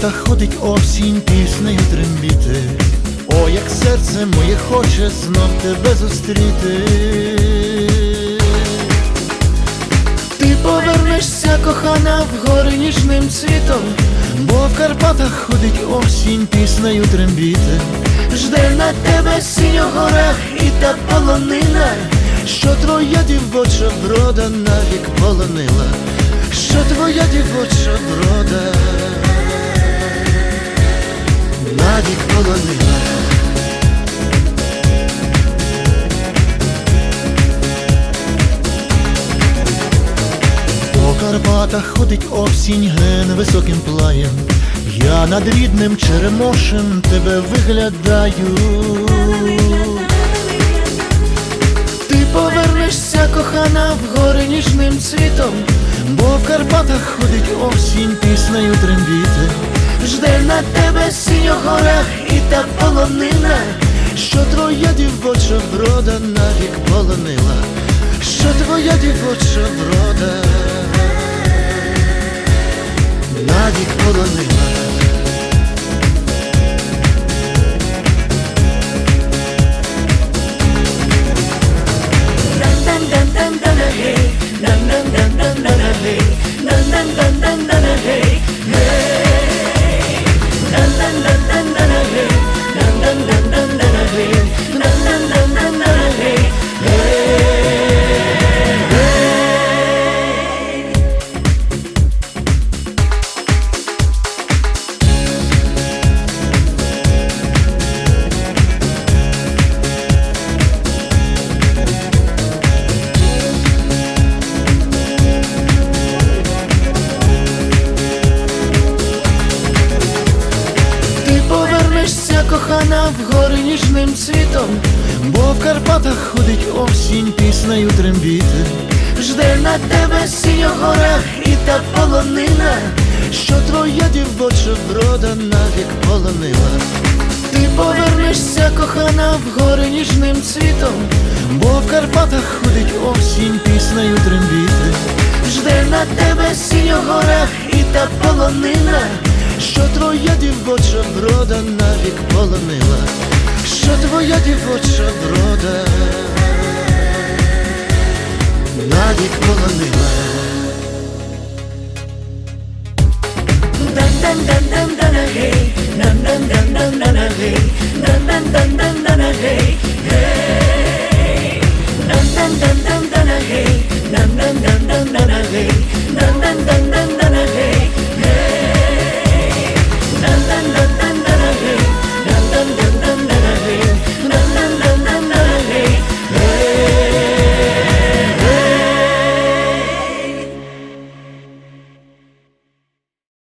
Карпатах ходить осінь піснею трембіти. О, як серце моє хоче знов тебе зустріти. Ти повернешся, кохана, в гори ніжним цвітом, бо в Карпатах ходить осінь піснею трембіти. Жде на тебе синьо горах і та полонина, що твоя дівоча врода навік полонила, що твоя дівоча врода Карпатах ходить осінь ген високим плаєм. Я над рідним черемошем тебе виглядаю. Ти повернешся, кохана, в гори ніжним цвітом, бо в Карпатах ходить осінь піснею трембіти. Жде на тебе синьо горах і та полонина, що твоя дівоча врода навік полонила, що твоя дівоча врода повернешся, кохана, в гори ніжним цвітом, бо в Карпатах ходить осінь піснею трембіти. Жде на тебе синьо горах і та полонина, що твоя дівоча врода навік полонила. Ти повернешся, кохана, в гори ніжним цвітом, бо в Карпатах ходить осінь піснею трембіти. Жде на тебе синьо горах і та полонина, що твоя дівоча врода навік полонила, що твоя дівоча врода навік полонила. Hey, hey, hey,